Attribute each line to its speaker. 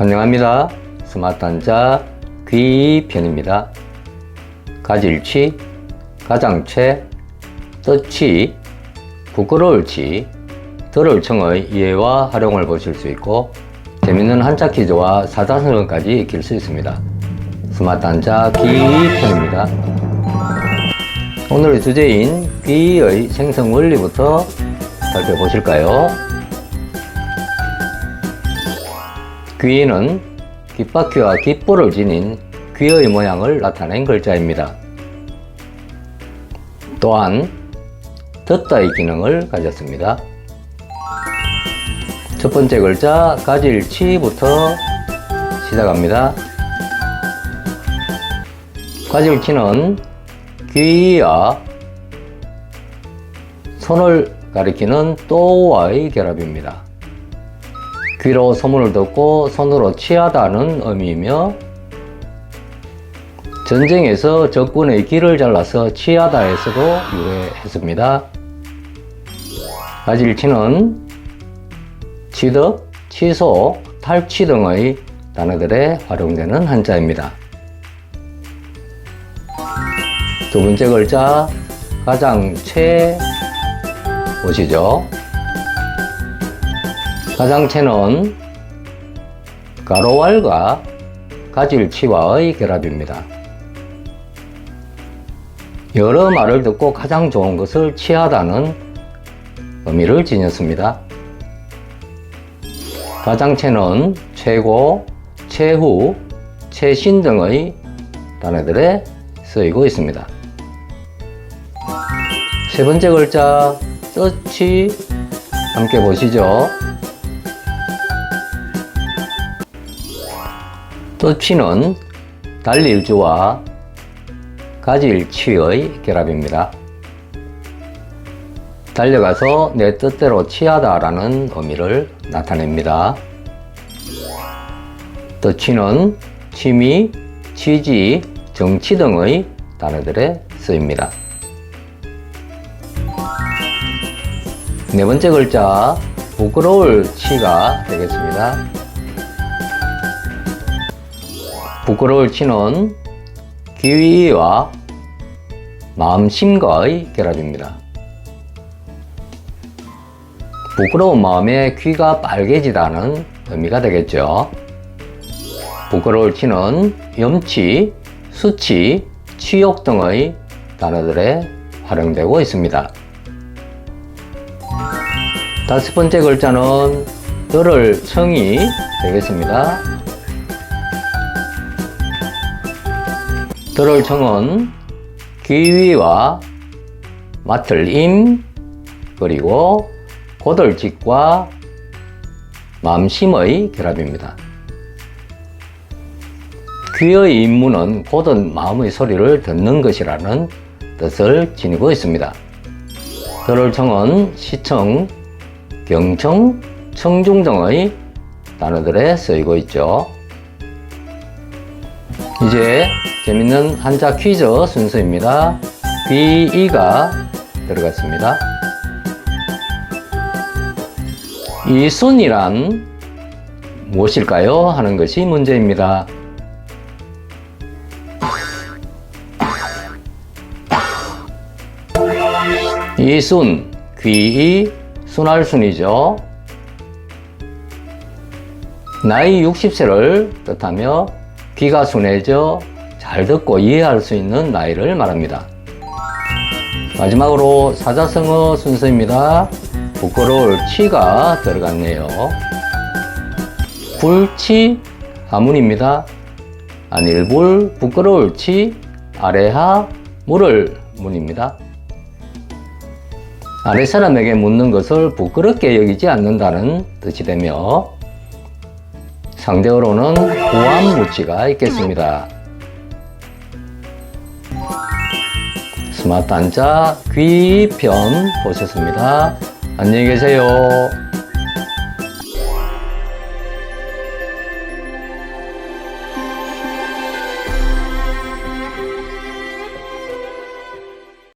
Speaker 1: 환영합니다. 스마트 한 자 귀편입니다. 가질치, 가장채, 뜻치, 부끄러울치, 들을 청의 이해와 활용을 보실 수 있고 재밌는 한자 퀴즈와 사자성어까지 익힐 수 있습니다. 스마트 한 자 귀편입니다. 오늘의 주제인 귀의 생성 원리부터 살펴보실까요? 귀는 귓바퀴와 귓볼을 지닌 귀의 모양을 나타낸 글자입니다. 또한 듣다의 기능을 가졌습니다. 첫 번째 글자 가질 치부터 시작합니다. 가질 치는 귀와 손을 가리키는 또와의 결합입니다. 귀로 소문을 듣고 손으로 취하다는 의미이며 전쟁에서 적군의 귀를 잘라서 취하다에서도 유래했습니다. 가질치는 취득, 취소, 탈취 등의 단어들에 활용되는 한자입니다. 두 번째 글자 가장 채 보시죠. 가장채는 가로왈과 가질치와의 결합입니다. 여러 말을 듣고 가장 좋은 것을 취하다는 의미를 지녔습니다. 가장채는 최고, 최후, 최신 등의 단어들에 쓰이고 있습니다. 세 번째 글자 뜻이 함께 보시죠. 뜻치는 달릴주와 가질치의 결합입니다. 달려가서 내 뜻대로 취하다라는 의미를 나타냅니다. 뜻치는 취미, 취지, 정치 등의 단어들에 쓰입니다. 네 번째 글자 부끄러울 치가 되겠습니다. 부끄러울 치는 귀와 마음심과의 결합입니다. 부끄러운 마음에 귀가 빨개지다는 의미가 되겠죠. 부끄러울 치는 염치, 수치, 치욕 등의 단어들에 활용되고 있습니다. 다섯 번째 글자는 들을 청이 되겠습니다. 들을 청은 귀위와 맡을 임 그리고 고들직과 맘심의 결합입니다. 귀의 임무는 고든 마음의 소리를 듣는 것이라는 뜻을 지니고 있습니다. 들을 청은 시청, 경청, 청중 등의 단어들에 쓰이고 있죠. 이제 재밌는 한자 퀴즈 순서입니다. 귀이가 들어갔습니다. 이순이란 무엇일까요? 하는 것이 문제입니다. 이순, 귀이, 순할순이죠. 나이 60세를 뜻하며 귀가 순해져 잘 듣고 이해할 수 있는 나이를 말합니다. 마지막으로 사자성어 순서입니다. 부끄러울 치가 들어갔네요. 불치 하문입니다. 안일불 부끄러울 치 아래하 물을 문입니다. 아래 사람에게 묻는 것을 부끄럽게 여기지 않는다는 뜻이 되며 상대어로는 구암무치가 있겠습니다. 스마트 한자 귀편 보셨습니다. 안녕히 계세요.